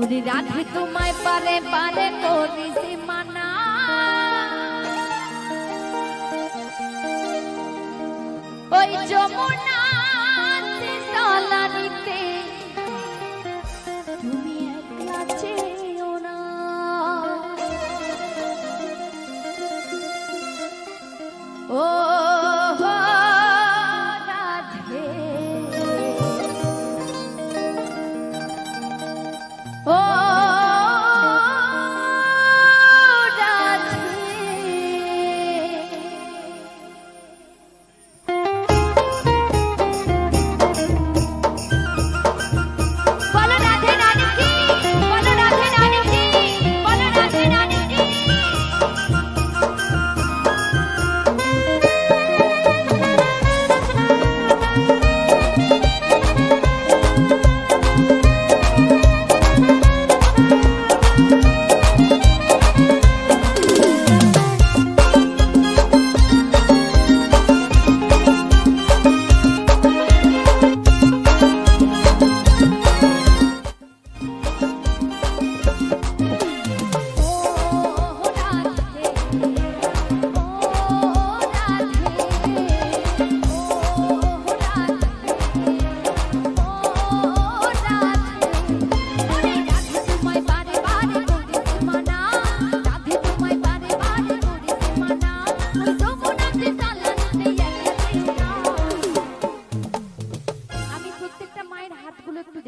ওরে রাধে তোমায় পারে পারে করিছে মানা। ওই যমুনা তলানিতে তুমি একলা চেয়েও না। ও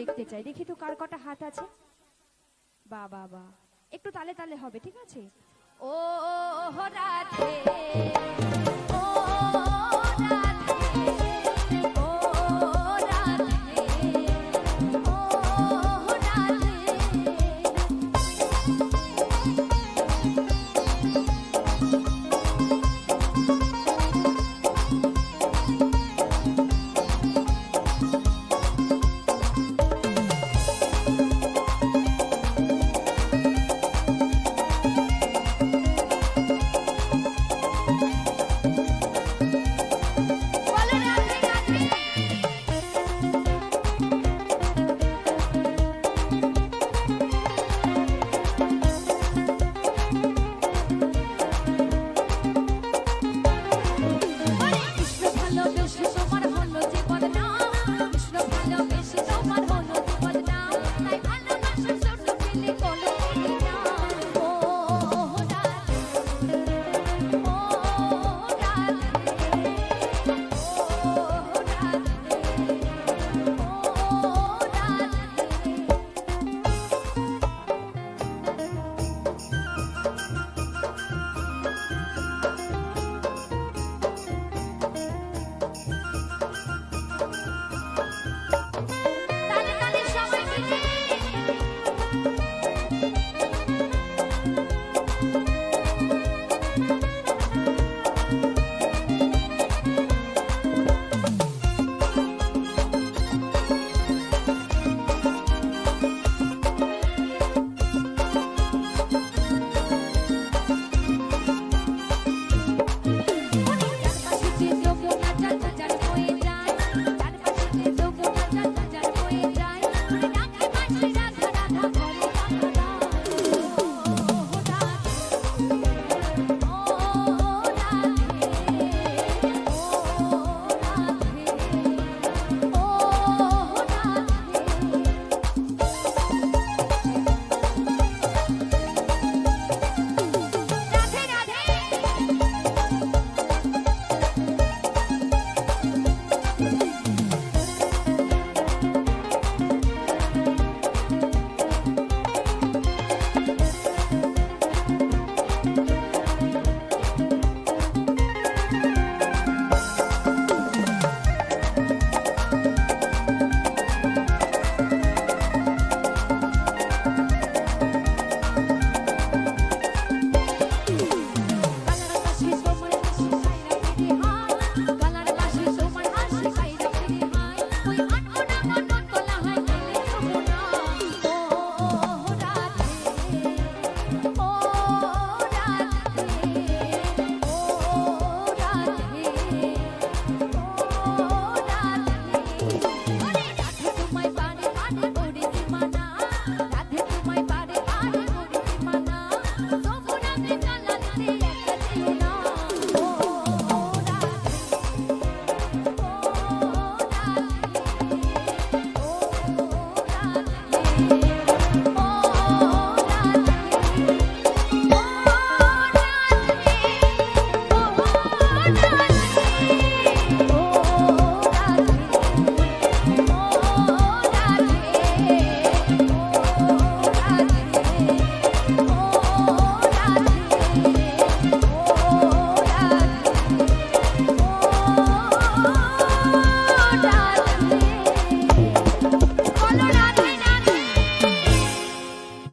দেখতে চাই। দেখি তো কার কটা হাত আছে। বা বা একটু তালে তালে হবে, ঠিক আছে? ও, রাধে।